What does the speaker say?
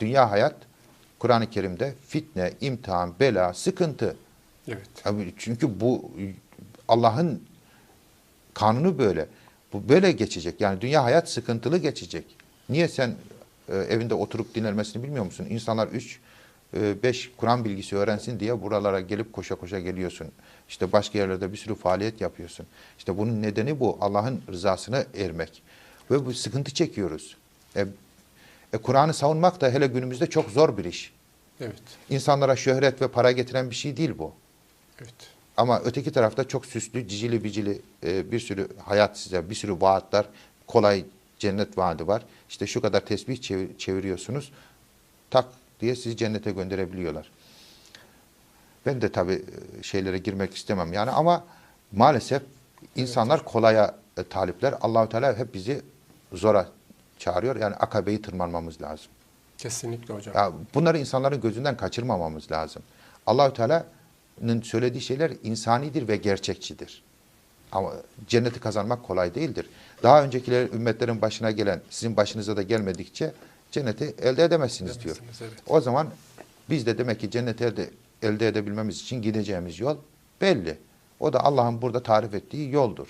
Dünya hayat Kur'an-ı Kerim'de fitne, imtihan, bela, sıkıntı. Evet. Abi çünkü bu Allah'ın kanunu böyle. Bu böyle geçecek. Yani dünya hayat sıkıntılı geçecek. Niye sen e, evinde oturup dinlenmesini bilmiyor musun? İnsanlar 3 5 Kur'an bilgisi öğrensin diye buralara gelip koşa koşa geliyorsun. İşte başka yerlerde bir sürü faaliyet yapıyorsun. İşte bunun nedeni bu. Allah'ın rızasına ermek. Ve bu sıkıntı çekiyoruz. E, e, Kur'an'ı savunmak da hele günümüzde çok zor bir iş. Evet. İnsanlara şöhret ve para getiren bir şey değil bu. Evet. Ama öteki tarafta çok süslü, cicili bicili e, bir sürü hayat size, bir sürü vaatler, kolay cennet vaadi var. İşte şu kadar tesbih çevir- çeviriyorsunuz, tak diye sizi cennete gönderebiliyorlar. Ben de tabii e, şeylere girmek istemem yani ama maalesef insanlar kolaya e, talipler. Allahü Teala hep bizi zora çağırıyor. Yani akabeyi tırmanmamız lazım. Kesinlikle hocam. Ya bunları insanların gözünden kaçırmamamız lazım. Allahü Teala'nın söylediği şeyler insanidir ve gerçekçidir. Ama cenneti kazanmak kolay değildir. Daha öncekiler ümmetlerin başına gelen, sizin başınıza da gelmedikçe cenneti elde edemezsiniz diyor. Evet. O zaman biz de demek ki cenneti elde, elde edebilmemiz için gideceğimiz yol belli. O da Allah'ın burada tarif ettiği yoldur.